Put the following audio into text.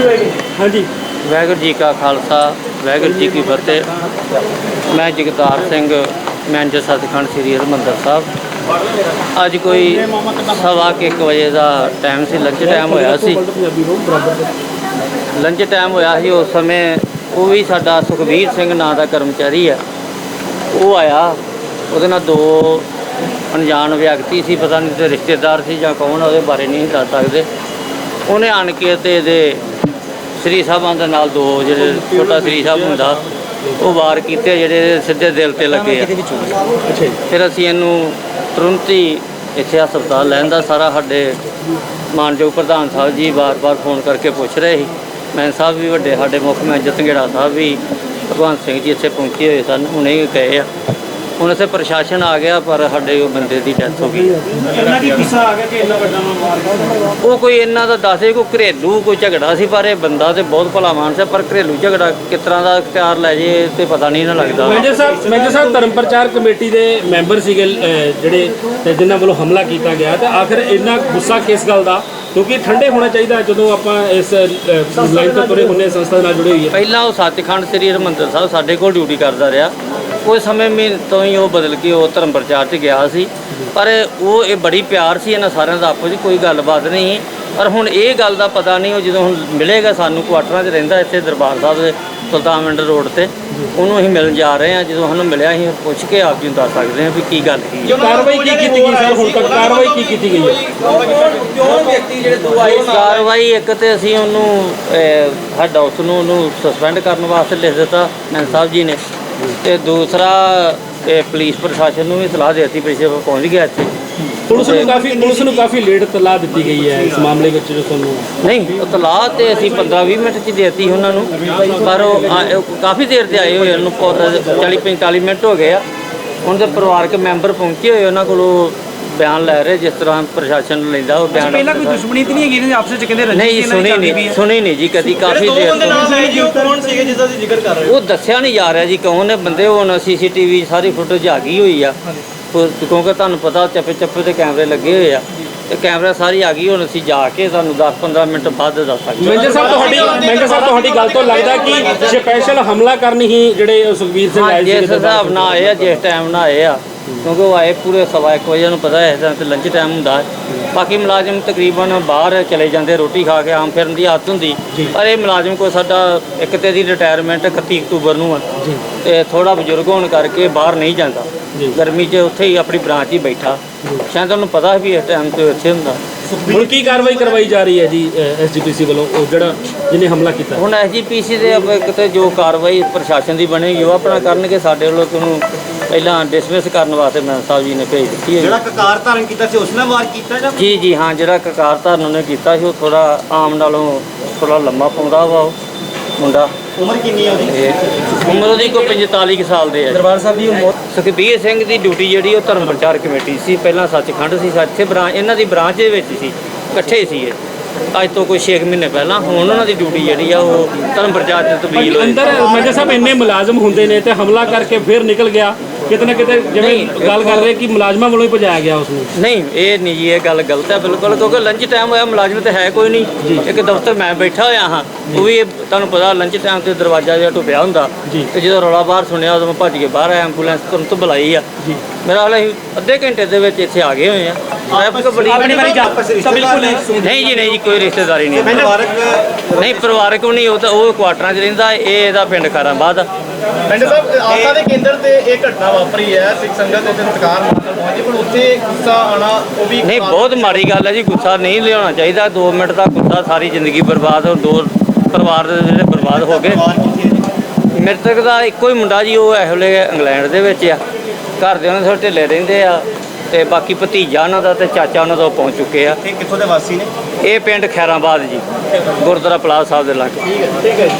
ਹਾਂਜੀ। ਵਾਹਿਗੁਰੂ ਜੀ ਕਾ ਖਾਲਸਾ, ਵਾਹਿਗੁਰੂ ਜੀ ਕੀ ਫਤਿਹ। ਮੈਂ ਜਗਤਾਰ ਸਿੰਘ ਮੈਨੇਜਰ ਸਤਿਖੰਡ ਸ੍ਰੀ ਹਰਿਮੰਦਰ ਸਾਹਿਬ। ਅੱਜ ਕੋਈ ਸਵਾ ਕੇ ਇੱਕ ਵਜੇ ਦਾ ਟਾਈਮ ਸੀ ਲੰਚ ਟਾਈਮ ਹੋਇਆ ਸੀ। ਲੰਚ ਟਾਈਮ ਹੋਇਆ ਸੀ, ਉਸ ਸਮੇਂ ਉਹ ਵੀ ਸਾਡਾ ਸੁਖਬੀਰ ਸਿੰਘ ਨਾਂ ਦਾ ਕਰਮਚਾਰੀ ਆ। ਉਹ ਆਇਆ, ਉਹਦੇ ਨਾਲ ਦੋ ਅਣਜਾਣ ਵਿਅਕਤੀ ਸੀ, ਪਤਾ ਨਹੀਂ ਤੇ ਰਿਸ਼ਤੇਦਾਰ ਸੀ ਜਾਂ ਕੌਣ ਉਹਦੇ ਬਾਰੇ ਨਹੀਂ ਦੱਸ ਸਕਦੇ। ਉਹਨੇ ਆਣ ਕੇ ਤੇ ਇਹਦੇ ਸ੍ਰੀ ਸਾਹਿਬਾਂ ਦੇ ਨਾਲ ਦੋ ਜਿਹੜੇ ਛੋਟਾ ਸ੍ਰੀ ਸਾਹਿਬ ਹੁੰਦਾ, ਉਹ ਵਾਰ ਕੀਤੇ ਜਿਹੜੇ ਸਿੱਧੇ ਦਿਲ ਤੇ ਲੱਗੇ ਆ। ਫਿਰ ਅਸੀਂ ਇਹਨੂੰ ਤੁਰੰਤ ਹੀ ਇੱਥੇ ਹਸਪਤਾਲ ਲੈਣ ਦਾ ਸਾਰਾ ਸਾਡੇ ਮਾਨਯੋਗ ਪ੍ਰਧਾਨ ਸਾਹਿਬ ਜੀ ਵਾਰ-ਵਾਰ ਫੋਨ ਕਰਕੇ ਪੁੱਛ ਰਹੇ ਸੀ। ਮੈਂ ਸਾਹਿਬ ਵੀ ਵੱਡੇ, ਸਾਡੇ ਮੁੱਖ ਮੈਨੇਜਰ ਧੰਗੇੜਾ ਸਾਹਿਬ ਵੀ ਭਗਵੰਤ ਸਿੰਘ ਜੀ ਇੱਥੇ ਪਹੁੰਚੇ ਹੋਏ ਸਨ ਹੁਣੇ ਹੀ ਗਏ ਆ ਹੁਣ ਇੱਥੇ ਪ੍ਰਸ਼ਾਸਨ ਆ ਗਿਆ ਪਰ ਸਾਡੇ ਉਹ ਬੰਦੇ ਦੀ ਡੈਥ ਹੋ ਗਈ। ਇਹਨਾਂ ਕੀ ਗੁੱਸਾ ਆ ਗਿਆ ਕਿ ਇੰਨਾ ਵੱਡਾ ਮਾਰ ਉਹ ਕੋਈ ਇਹਨਾਂ ਦਾ ਦੱਸੇ ਕੋਈ ਘਰੇਲੂ ਕੋਈ ਝਗੜਾ ਸੀ ਪਰ ਇਹ ਬੰਦਾ ਤੇ ਬਹੁਤ ਭਲਾ ਮਾਨਸ ਹੈ ਪਰ ਘਰੇਲੂ ਝਗੜਾ ਕਿਸ ਤਰ੍ਹਾਂ ਦਾ ਇਖਤਿਆਰ ਲੈ ਜੇ ਤੇ ਪਤਾ ਨਹੀਂ ਨਾ ਲੱਗਦਾ। ਮੈਨੇਜਰ ਸਾਹਿਬ ਮੈਨੇਜਰ ਸਾਹਿਬ ਧਰਮ ਪ੍ਰਚਾਰ ਕਮੇਟੀ ਦੇ ਮੈਂਬਰ ਸੀਗੇ ਜਿਹੜੇ ਤੇ ਜਿਨ੍ਹਾਂ ਵੱਲੋਂ ਹਮਲਾ ਕੀਤਾ ਗਿਆ ਤੇ ਆਖਰ ਇੰਨਾ ਗੁੱਸਾ ਕਿਸ ਗੱਲ ਦਾ? ਕਿਉਂਕਿ ਠੰਡੇ ਹੋਣਾ ਚਾਹੀਦਾ ਜਦੋਂ ਆਪਾਂ ਇਸ ਲਾਈਨ ਤੋਂ ਤੁਰੇ ਹੁੰਨੇ ਸੰਸਥਾ ਨਾਲ ਜੁੜੇ ਹੋਈਏ। ਪਹਿਲਾਂ ਉਹ ਸੱਚਖੰਡ ਸ੍ਰੀ ਹਰਿਮੰਦਰ ਸਾਹਿਬ ਸਾਡੇ ਕੋਲ ਡਿਊਟੀ ਕਰਦਾ ਰਿਹਾ। ਕੋਈ ਸਮੇਂ ਮੇ ਤੋਂ ਹੀ ਉਹ ਬਦਲ ਕੇ ਉਹ ਧਰਮ ਪ੍ਰਚਾਰ 'ਚ ਗਿਆ ਸੀ। ਪਰ ਉਹ ਇਹ ਬੜੀ ਪਿਆਰ ਸੀ ਇਹਨਾਂ ਸਾਰਿਆਂ ਦਾ ਆਪਸ 'ਚ ਕੋਈ ਗੱਲਬਾਤ ਨਹੀਂ। ਪਰ ਹੁਣ ਇਹ ਗੱਲ ਦਾ ਪਤਾ ਨਹੀਂ ਉਹ ਜਦੋਂ ਹੁਣ ਮਿਲੇਗਾ ਸਾਨੂੰ ਕੁਆਟਰਾਂ 'ਚ ਰਹਿੰਦਾ ਇੱਥੇ ਦਰਬਾਰ ਸਾਹਿਬ ਦੇ ਸੁਲਤਾਨਵਿੰਡ ਰੋਡ ਤੇ ਉਹਨੂੰ ਅਸੀਂ ਮਿਲਣ ਜਾ ਰਹੇ ਹਾਂ। ਜਦੋਂ ਸਾਨੂੰ ਮਿਲਿਆ ਅਸੀਂ ਪੁੱਛ ਕੇ ਆਪ ਜੀ ਨੂੰ ਦੱਸ ਸਕਦੇ ਹਾਂ ਵੀ ਕੀ ਗੱਲ ਕੀ ਹੈ। ਕਾਰਵਾਈ ਕੀ ਕੀਤੀ ਗਈ ਸਰ? ਹੁਣ ਤੱਕ ਕਾਰਵਾਈ ਕੀ ਕੀਤੀ ਗਈ ਹੈ? ਕਾਰਵਾਈ ਇੱਕ ਤੇ ਅਸੀਂ ਉਹਨੂੰ ਹੈਡ ਹਾਊਸ ਨੂੰ ਉਹਨੂੰ ਸਸਪੈਂਡ ਕਰਨ ਵਾਸਤੇ ਲਿਖ ਦਿੱਤਾ ਮੈਨ ਸਾਹਿਬ ਜੀ ਨੇ। ਤੇ ਦੂਸਰਾ ਇਹ ਪੁਲਿਸ ਪ੍ਰਸ਼ਾਸਨ ਨੂੰ ਵੀ ਸਲਾਹ ਦੇ ਦਿੱਤੀ ਪਿੱਛੇ ਪਹੁੰਚ ਗਿਆ ਇੱਥੇ। ਪੁਲਿਸ ਨੂੰ ਕਾਫੀ ਪੁਲਿਸ ਨੂੰ ਕਾਫੀ ਲੇਟ ਤਲਾਹ ਦਿੱਤੀ ਗਈ ਹੈ ਇਸ ਮਾਮਲੇ ਵਿੱਚ ਜੋ ਤੁਹਾਨੂੰ ਨਹੀਂ ਉਹ ਤਲਾਹ ਤੇ ਅਸੀਂ 15-20 ਮਿੰਟ ਚ ਦੇਤੀ ਉਹਨਾਂ ਨੂੰ। ਪਰ ਉਹ ਆ- ਉਹ ਕਾਫੀ ਦੇਰ ਤੇ ਆਏ ਹੋਏ ਉਹਨੂੰ 40-45 ਮਿੰਟ ਹੋ ਗਏ ਆ। ਹੁਣ ਦੇ ਪਰਿਵਾਰਕ ਮੈਂਬਰ ਪਹੁੰਚੇ ਹੋਏ ਉਹਨਾਂ ਕੋਲੋਂ ਬਿਆਨ ਲੈ ਰਹੇ ਜਿਸ ਤਰ੍ਹਾਂ ਪ੍ਰਸ਼ਾਸਨ ਲੈਂਦਾ ਉਹ ਬਿਆਨ ਪਹਿਲਾਂ ਕੋਈ ਦੁਸ਼ਮਣੀ ਤੇ ਨਹੀਂ ਹੈਗੀ ਇਹਨਾਂ ਦੀ ਆਪਸ ਵਿੱਚ ਕਹਿੰਦੇ ਨਹੀਂ ਸੁਣੀ ਨਹੀਂ। ਸੁਣੀ ਨਹੀਂ ਜੀ ਕਦੀ ਕਾਫੀ ਦੇਰ ਤੋਂ। ਕੌਣ ਸੀਗੇ ਜਿਸ ਦਾ ਤੁਸੀਂ ਜ਼ਿਕਰ ਕਰ ਰਹੇ ਹੋ? ਉਹ ਦੱਸਿਆ ਨਹੀਂ ਜਾ ਰਿਹਾ ਜੀ ਕੌਣ ਨੇ ਬੰਦੇ ਹੁਣ ਸੀਸੀਟੀਵੀ ਸਾਰੀ ਫੁਟੇਜ ਆ ਗਈ ਹੋਈ ਆ। ਕਿਉਂਕਿ ਤੁਹਾਨੂੰ ਪਤਾ ਚੱਪੇ ਚੱਪੇ ਤੇ ਕੈਮਰੇ ਲੱਗੇ ਹੋਏ ਆ। ਤੇ ਕੈਮਰਾ ਸਾਰੀ ਆ ਗਈ ਹੁਣ ਅਸੀਂ ਜਾ ਕੇ ਤੁਹਾਨੂੰ 10-15 ਮਿੰਟ ਬਾਅਦ ਦੱਸ ਸਕਦੇ ਹਾਂ। ਮੈਨੇਜਰ ਸਾਹਿਬ ਤੁਹਾਡੀ ਮੈਨੇਜਰ ਸਾਹਿਬ ਤੁਹਾਡੀ ਗੱਲ ਤੋਂ ਲੱਗਦਾ ਕਿ ਸਪੈਸ਼ਲ ਹਮਲਾ ਕਰਨ ਹੀ ਜਿਹੜੇ ਸੁਖਬੀਰ ਸਿੰਘ ਆਏ ਜਿਸ ਸੀਗੇ ਹਿਸਾਬ ਨਾਲ ਆਏ ਆ ਜਿਸ ਟਾਈਮ ਨਾਲ ਆਏ ਆ। ਕਿਉਂਕਿ ਉਹ ਆਏ ਪੂਰੇ ਸਵਾ ਇੱਕ ਵਜੇ ਨੂੰ ਪਤਾ ਹੈ ਤਾਂ ਤੇ ਲੰਚ ਟਾਈਮ ਹੁੰਦਾ ਹੈ। ਬਾਕੀ ਮੁਲਾਜ਼ਮ ਤਕਰੀਬਨ ਬਾਹਰ ਚਲੇ ਜਾਂਦੇ ਰੋਟੀ ਖਾ ਕੇ ਆਮ ਫਿਰਨ ਦੀ ਆਦਤ ਹੁੰਦੀ। ਪਰ ਇਹ ਮੁਲਾਜ਼ਮ ਕੋਈ ਸਾਡਾ ਇੱਕ ਤੇ ਦੀ ਰਿਟਾਇਰਮੈਂਟ 31 ਅਕਤੂਬਰ ਨੂੰ ਆ। ਤੇ ਥੋੜਾ ਬਜ਼ੁਰਗ ਹੋਣ ਕਰਕੇ ਬਾਹਰ ਨਹੀਂ ਜਾਂਦਾ। ਗਰਮੀ 'ਚ ਉੱਥੇ ਹੀ ਆਪਣੀ ਬ੍ਰਾਂਚ ਹੀ ਬੈਠਾ। ਸ਼ਾਇਦ ਉਹਨੂੰ ਪਤਾ ਵੀ ਇਸ ਟਾਈਮ ਤੇ ਇੱਥੇ ਹੁੰਦਾ। ਹੁਣ ਕੀ ਕਾਰਵਾਈ ਕਰਵਾਈ ਜਾ ਰਹੀ ਹੈ ਜੀ ਐਸਜੀਪੀਸੀ ਵੱਲੋਂ? ਉਹ ਜਿਹੜਾ ਜਿਹਨੇ ਹਮਲਾ ਕੀਤਾ। ਹੁਣ ਐਸਜੀਪੀਸੀ ਦੇ ਆਪਾਂ ਇੱਕ ਤੇ ਜੋ ਕਾਰਵਾਈ ਪ੍ਰਸ਼ਾਸਨ ਦੀ ਬਣੇਗੀ ਉਹ ਆਪਣਾ ਕਰਨਗੇ ਸਾਡੇ ਵੱਲੋਂ ਤੇ ਉਹਨੂੰ ਪਹਿਲਾਂ ਡਿਸਮਿਸ ਕਰਨ ਵਾਸਤੇ ਮੈਂ ਸਾਹਿਬ ਜੀ ਨੇ ਭੇਜ ਦਿੱਤੀ ਹੈ ਜਿਹੜਾ ਕਕਾਰ ਧਾਰਨ ਕੀਤਾ ਸੀ ਉਸ ਨੇ ਵਾਰ ਕੀਤਾ ਜਾਂ ਜੀ ਜੀ ਹਾਂ ਜਿਹੜਾ ਕਕਾਰ ਧਰਨ ਉਹਨੇ ਕੀਤਾ ਸੀ ਉਹ ਥੋੜਾ ਆਮ ਨਾਲੋਂ ਥੋੜਾ ਲੰਮਾ ਪਾਉਂਦਾ ਵਾ ਉਹ। ਮੁੰਡਾ। ਉਮਰ ਕਿੰਨੀ ਹੈ ਉਹਦੀ? ਤੇ ਉਮਰ ਉਹਦੀ ਕੋਈ 45 ਕੁ ਸਾਲ ਦੇ ਹੈ। ਦਰਬਾਰ ਸਾਹਿਬ ਦੀ ਉਮਰ? ਸੁਖਬੀਰ ਸਿੰਘ ਦੀ ਡਿਊਟੀ ਜਿਹੜੀ ਉਹ ਧਰਮ ਪ੍ਰਚਾਰ ਕਮੇਟੀ ਸੀ। ਪਹਿਲਾਂ ਸੱਚਖੰਡ ਸੀ ਇੱਥੇ ਬ੍ਰਾਂਚ ਇਹਨਾਂ ਦੀ ਬ੍ਰਾਂਚ ਦੇ ਵਿੱਚ ਸੀ। ਇਕੱਠੇ ਸੀ ਇਹ। ਅੱਜ ਤੋਂ ਕੋਈ 6 ਮਹੀਨੇ ਪਹਿਲਾਂ ਹੁਣ ਉਹਨਾਂ ਦੀ ਡਿਊਟੀ ਜਿਹੜੀ ਆ ਉਹ ਧਰਮ ਪ੍ਰਚਾਰ ਚ ਤਬਦੀਲ ਹੋਈ। ਅੰਦਰ ਮੈਨੇਜਰ ਸਾਹਿਬ ਇੰਨੇ ਮੁਲਾਜ਼ਮ ਹੁੰਦੇ ਨੇ ਤੇ ਹਮਲਾ ਕਰਕੇ ਫਿਰ ਨਿਕਲ ਗਿਆ। ਕਿਤੇ ਨਾ ਕਿਤੇ ਜਿਵੇਂ ਨਹੀਂ, ਗੱਲ ਕਰ ਰਹੇ ਕਿ ਮੁਲਾਜ਼ਮਾਂ ਵੱਲੋਂ ਹੀ ਭਜਾਇਆ ਗਿਆ ਉਸ ਨੂੰ ਨਹੀਂ ਇਹ ਨਹੀਂ ਜੀ ਇਹ ਗੱਲ ਗਲਤ ਹੈ ਬਿਲਕੁਲ ਕਿਉਂਕਿ ਲੰਚ ਟਾਈਮ ਹੋਇਆ ਮੁਲਾਜ਼ਮ ਤੇ ਹੈ ਕੋਈ ਨਹੀਂ। ਇੱਕ ਦਫ਼ਤਰ ਮੈਂ ਬੈਠਾ ਹੋਇਆ ਹਾਂ ਉਹ ਵੀ ਇਹ ਤੁਹਾਨੂੰ ਪਤਾ ਲੰਚ ਟਾਈਮ ਤੇ ਦਰਵਾਜ਼ਾ ਜਿਹਾ ਟੁੱਟਿਆ ਹੁੰਦਾ। ਜੀ। ਤੇ ਜਦੋਂ ਰੌਲਾ ਬਾਹਰ ਸੁਣਿਆ ਉਦੋਂ ਮੈਂ ਭੱਜ ਕੇ ਬਾਹਰ ਆਇਆ ਐਂਬੂਲੈਂਸ ਤੁਰੰਤ ਬੁਲਾਈ ਆ। ਜੀ। ਮੇਰਾ ਹਾਲ ਅੱਧੇ ਘੰਟੇ ਦੇ ਵਿੱਚ ਇੱਥੇ ਆ ਗਏ ਹੋਏ ਆ ਟ੍ਰੈਫਿਕ ਬੜੀ ਆਪਣੀ ਵਾਰੀ ਜਾ ਬਿਲਕੁਲ ਨਹੀਂ ਜੀ ਨਹੀਂ ਜੀ ਕੋਈ ਰਿਸ਼ਤੇਦਾਰੀ ਨਹੀਂ ਪਰਿਵਾਰਕ ਨਹੀਂ ਪਰਿਵਾਰਕ ਨਹੀਂ ਉਹ ਤਾਂ ਉਹ ਕੁਆਟਰਾਂ 'ਚ ਰਹਿੰਦਾ ਇਹ ਇਹਦਾ ਪਿੰਡ ਖਾਰਾਬਾਦ ਆ ਪਿੰਡ ਸਾਹਿਬ ਆਸਾ ਦੇ ਕੇਂਦਰ ਤੇ ਇਹ ਘਟਨਾ ਵਾਪਰੀ ਹੈ ਸਿੱਖ ਸੰਗਤ ਦੇ ਸੰਸਕਾਰ ਮਾਤਰ ਪਹੁੰਚੀ ਪਰ ਉੱਥੇ ਗੁੱਸਾ ਆਣਾ ਉਹ ਵੀ ਨਹੀਂ ਬਹੁਤ ਮਾੜੀ ਗੱਲ ਹੈ ਜੀ ਗੁੱਸਾ ਨਹੀਂ ਲਿਆਉਣਾ ਚਾਹੀਦਾ। 2 ਮਿੰਟ ਦਾ ਗੁੱਸਾ ਸਾਰੀ ਜ਼ਿੰਦਗੀ ਬਰਬਾਦ ਹੋ ਦੋ ਪਰਿਵਾਰ ਦੇ ਜਿਹੜੇ ਬਰਬਾਦ ਹੋ ਗਏ। ਮ੍ਰਿਤਕ ਦਾ ਇੱਕੋ ਹੀ ਮੁੰਡਾ ਜੀ ਉਹ ਇਹੋ ਵੇਲੇ ਇੰਗਲੈਂਡ ਦੇ ਵਿੱਚ ਆ। ਘਰ ਦੇ ਉਹਨਾਂ ਦੇ ਥੋੜ੍ਹੇ ਢਿੱਲੇ ਰਹਿੰਦੇ ਆ ਤੇ ਬਾਕੀ ਭਤੀਜਾ ਉਹਨਾਂ ਦਾ ਤੇ ਚਾਚਾ ਉਹਨਾਂ ਦਾ ਉਹ ਪਹੁੰਚ ਚੁੱਕੇ ਆ। ਇਹ ਕਿੱਥੋਂ ਦੇ ਵਾਸੀ ਨੇ? ਇਹ ਪਿੰਡ ਖੈਰਾਬਾਦ ਜੀ ਗੁਰਦੁਆਰਾ ਪਲਾਸ ਸਾਹਿਬ ਦੇ ਲਾਗੇ।